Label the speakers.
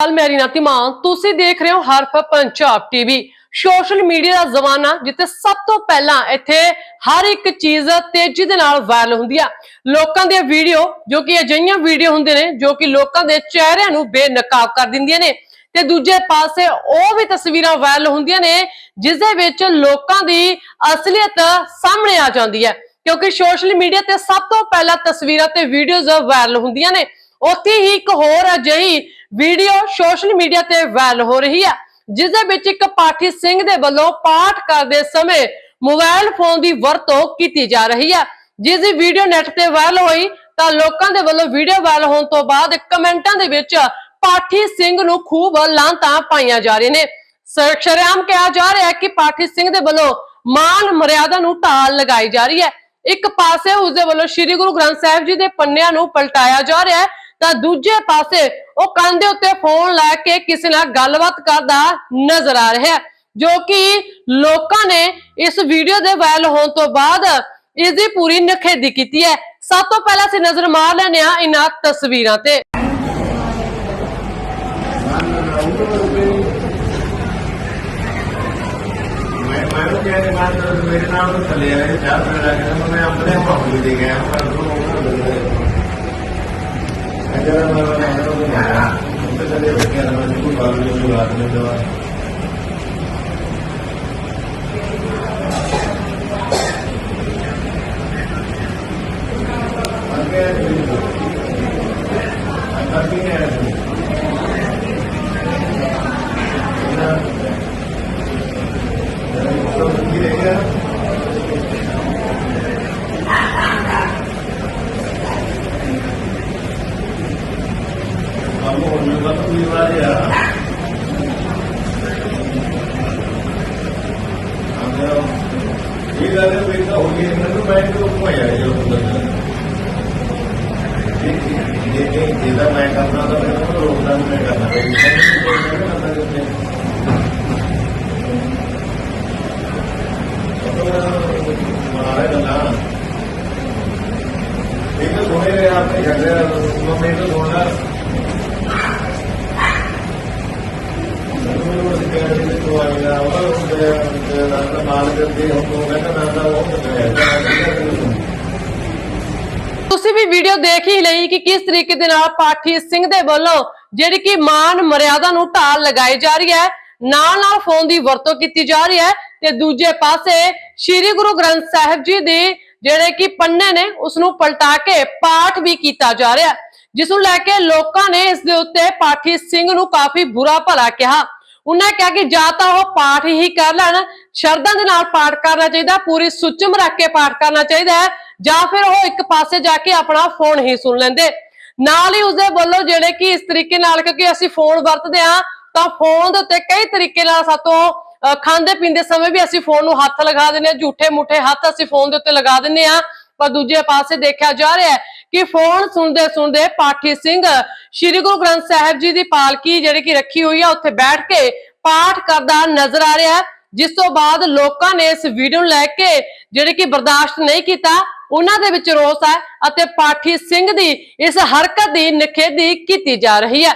Speaker 1: ਹਾਲ ਮੇਰੀ ਨਾਤੀ ਮਾਂ ਤੁਸੀਂ ਦੇਖ ਰਹੇ ਹੋ Harf Punjab TV social media ਦਾ ਜ਼ਮਾਨਾ ਜਿੱਥੇ ਸਭ ਤੋਂ ਪਹਿਲਾਂ ਇੱਥੇ ਹਰ ਇੱਕ ਚੀਜ਼ ਤੇਜ਼ੀ ਦੇ ਨਾਲ ਵਾਇਰਲ ਹੁੰਦੀ ਆ। ਲੋਕਾਂ ਦੀਆਂ ਵੀਡੀਓ ਜੋ ਕਿ ਅਜਿਹੀਆਂ ਵੀਡੀਓ ਹੁੰਦੇ ਨੇ, ਜੋ ਕਿ ਲੋਕਾਂ ਦੇ ਚਿਹਰਿਆਂ ਨੂੰ ਬੇਨਕਾਬ ਕਰ ਦਿੰਦੀਆਂ ਨੇ। ਤੇ ਦੂਜੇ ਪਾਸੇ ਉਹ ਵੀ ਤਸਵੀਰਾਂ ਵਾਇਰਲ ਹੁੰਦੀਆਂ ਨੇ ਜਿਸ ਦੇ ਵਿੱਚ ਲੋਕਾਂ ਦੀ ਅਸਲੀਅਤ ਸਾਹਮਣੇ ਆ ਜਾਂਦੀ ਹੈ। ਕਿਉਂਕਿ ਸੋਸ਼ਲ ਮੀਡੀਆ ਤੇ ਸਭ ਤੋਂ ਪਹਿਲਾਂ ਤਸਵੀਰਾਂ ਤੇ ਵੀਡੀਓਜ਼ ਵਾਇਰਲ ਹੁੰਦੀਆਂ ਨੇ। ਉੱਥੇ ਹੀ ਇੱਕ ਹੋਰ ਅਜਿਹੀ ਵੀਡੀਓ ਸੋਸ਼ਲ ਮੀਡੀਆ ਤੇ ਵਾਇਰਲ ਹੋ ਰਹੀ ਹੈ ਜਿਸ ਦੇ ਵਿੱਚ ਇੱਕ ਪਾਠੀ ਸਿੰਘ ਦੇ ਵੱਲੋਂ ਪਾਠ ਕਰਦੇ ਸਮੇਂ ਮੋਬਾਈਲ ਫੋਨ ਦੀ ਵਰਤੋਂ ਕੀਤੀ ਜਾ ਰਹੀ ਹੈ ਜਿਸ ਦੀ ਵੀਡੀਓ ਨੈਟ ਤੇ ਵਾਇਰਲ ਹੋਈ, ਤਾਂ ਲੋਕਾਂ ਦੇ ਵੱਲੋਂ ਵੀਡੀਓ ਵਾਇਰਲ ਹੋਣ ਤੋਂ ਬਾਅਦ ਕਮੈਂਟਾਂ ਦੇ ਵਿੱਚ ਪਾਠੀ ਸਿੰਘ ਨੂੰ ਖੂਬ ਲਾਂਤਾਂ ਪਾਈਆਂ ਜਾ ਰਹੀਆਂ ਨੇ। ਸ- ਕਿਹਾ ਜਾ ਰਿਹਾ ਹੈ ਕਿ ਪਾਠੀ ਸਿੰਘ ਦੇ ਵੱਲੋਂ ਮਾਨ ਮਰਿਆਦਾ ਨੂੰ ਢਾਲ ਲਗਾਈ ਜਾ ਰਹੀ ਹੈ। ਇੱਕ ਪਾਸੇ ਉਸਦੇ ਵੱਲੋਂ ਸ੍ਰੀ ਗੁਰੂ ਗ੍ਰੰਥ ਸਾਹਿਬ ਜੀ ਦੇ ਪੰਨਿਆਂ ਨੂੰ ਪਲਟਾਇਆ ਜਾ ਰਿਹਾ ਹੈ ਤਾਂ ਦੂਜੇ ਪਾਸੇ ਉਹ ਕੰਨ ਦੇ ਉੱਤੇ ਫੋਨ ਲੈ ਕੇ ਕਿਸੇ ਨਾਲ ਗੱਲਬਾਤ ਕਰਦਾ ਨਜ਼ਰ ਆ ਰਿਹਾ ਹੈ, ਜੋ ਕਿ ਲੋਕਾਂ ਨੇ ਇਸ ਵੀਡੀਓ ਦੇ ਵਾਇਰਲ ਹੋਣ ਤੋਂ ਬਾਅਦ ਇਸ ਦੀ ਪੂਰੀ ਨਖੇਦੀ ਕੀਤੀ ਹੈ। ਸਭ ਤੋਂ ਪਹਿਲਾਂ ਅਸੀਂ ਨਜ਼ਰ ਮਾਰ ਲੈਂਦੇ ਹਾਂ ਇਹਨਾਂ ਤਸਵੀਰਾਂ ਤੇ।
Speaker 2: ਮੈਂ ਮੈਂ ਉਹ ਕਹਿੰਦੇ ਮੈਂ ਮੇਰੇ ਨਾਲ ਥੱਲੇ ਆਇਆ ਚਾਹ ਪੀਣ ਲੱਗ ਮੈਂ ਆਪਣੇ ਭਾਪੂ ਦੇ ਗਿਆ ਪਰ ਉਹ ਉਹਨਾਂ ਨੂੰ ਦੇ ਅਜਾ ਮੈਂ ਮੈਂ ਉਹ ਗਿਆ ਉਹ ਥੱਲੇ ਬੈਠਿਆ ਮੈਂ ਕੋਈ ਬਾਤ ਨਹੀਂ ਕੋਈ ਬਾਤ ਇਹ ਗੱਲ ਵੀ ਤਾਂ ਹੋ ਗਈ ਮੈਨੂੰ ਮੈਂ ਕਿਉਂ ਹੋਇਆ ਜੋ ਬੰਦਾ ਜੇ ਜੇ ਜਿਹਦਾ ਮੈਂ ਕਰਨਾ ਤਾਂ ਮੈਨੂੰ ਰੋਕਦਾ ਨਹੀਂ ਮੈਂ ਕਰਨਾ ਦਾ ਹੋ ਤੋਂ ਕਹਿੰਦਾ ਨਾ ਉਹ ਕਹਿੰਦਾ
Speaker 1: ਤੁਸੀਂ ਵੀ ਵੀਡੀਓ ਦੇਖ ਹੀ ਲਈ ਕਿ ਕਿਸ ਤਰੀਕੇ ਦੇ ਨਾਲ ਪਾਠੀ ਸਿੰਘ ਦੇ ਵੱਲੋਂ ਜਿਹੜੀ ਕਿ ਮਾਨ ਮਰਿਆਦਾ ਨੂੰ ਢਾਲ ਲਗਾਈ ਜਾ ਰਹੀ ਹੈ, ਨਾਲ ਨਾਲ ਫੋਨ ਦੀ ਵਰਤੋਂ ਕੀਤੀ ਜਾ ਰਹੀ ਹੈ ਤੇ ਦੂਜੇ ਪਾਸੇ ਸ੍ਰੀ ਗੁਰੂ ਗ੍ਰੰਥ ਸਾਹਿਬ ਜੀ ਦੇ ਜਿਹੜੇ ਕਿ ਪੰਨੇ ਨੇ ਉਸ ਨੂੰ ਪਲਟਾ ਕੇ ਪਾਠ ਵੀ ਕੀਤਾ ਜਾ ਰਿਹਾ ਹੈ, ਜਿਸ ਨੂੰ ਲੈ ਕੇ ਲੋਕਾਂ ਨੇ ਇਸ ਦੇ ਉੱਤੇ ਪਾਠੀ ਸਿੰਘ ਨੂੰ ਕਾਫੀ ਬੁਰਾ ਭਲਾ ਕਿਹਾ। ਉਹਨਾਂ ਕਿਹਾ ਕਿ ਜਾਂ ਤਾਂ ਉਹ ਪਾਠ ਹੀ ਕਰ ਲੈਣ ਸ਼ਰਧਾ ਦੇ ਨਾਲ ਪਾਠ ਕਰਨਾ ਚਾਹੀਦਾ ਪੂਰੀ ਸੁਚਮ ਰੱਖ ਕੇ ਪਾਠ ਕਰਨਾ ਚਾਹੀਦਾ ਹੈ ਜਾਂ ਫਿਰ ਉਹ ਇੱਕ ਪਾਸੇ ਜਾ ਕੇ ਆਪਣਾ ਫੋਨ ਹੀ ਸੁਣ ਲੈਂਦੇ। ਨਾਲ ਹੀ ਉਸਦੇ ਵੱਲੋਂ ਜਿਹੜੇ ਕਿ ਇਸ ਤਰੀਕੇ ਨਾਲ ਕਿਉਂਕਿ ਅਸੀਂ ਫੋਨ ਵਰਤਦੇ ਆ ਤਾਂ ਫੋਨ ਦੇ ਉੱਤੇ ਕਈ ਤਰੀਕੇ ਨਾਲ ਸਾਤੋਂ ਅਹ, ਖਾਂਦੇ ਪੀਂਦੇ ਸਮੇਂ ਵੀ ਅਸੀਂ ਫੋਨ ਨੂੰ ਹੱਥ ਲਗਾ ਦਿੰਦੇ ਆ ਝੂਠੇ ਮੁੱਠੇ ਹੱਥ ਅਸੀਂ ਫੋਨ ਦੇ ਉੱਤੇ ਲਗਾ ਦਿੰਦੇ ਆ ਪਰ ਦੂਜੇ ਪਾਸੇ ਦੇਖਿਆ ਜਾ ਰਿਹਾ ਹੈ ਕਿ ਫੋਨ ਸੁਣਦੇ ਸੁਣਦੇ ਪਾਠੀ ਸਿੰਘ ਸ੍ਰੀ ਗੁਰੂ ਗ੍ਰੰਥ ਸਾਹਿਬ ਜੀ ਦੀ ਪਾਲਕੀ ਜਿਹੜੀ ਕਿ ਰੱਖੀ ਹੋਈ ਆ, ਉੱਥੇ ਬੈਠ ਕੇ ਪਾਠ ਕਰਦਾ ਨਜ਼ਰ ਆ ਰਿਹਾ। ਜਿਸ ਤੋਂ ਬਾਅਦ ਲੋਕਾਂ ਨੇ ਇਸ ਵੀਡੀਓ ਨੂੰ ਲੈ ਕੇ ਜਿਹੜੇ ਕਿ ਬਰਦਾਸ਼ਤ ਨਹੀਂ ਕੀਤਾ, ਉਹਨਾਂ ਦੇ ਵਿੱਚ ਰੋਸ ਹੈ ਅਤੇ ਪਾਠੀ ਸਿੰਘ ਦੀ ਇਸ ਹਰਕਤ ਦੀ ਨਿਖੇਧੀ ਕੀਤੀ ਜਾ ਰਹੀ ਹੈ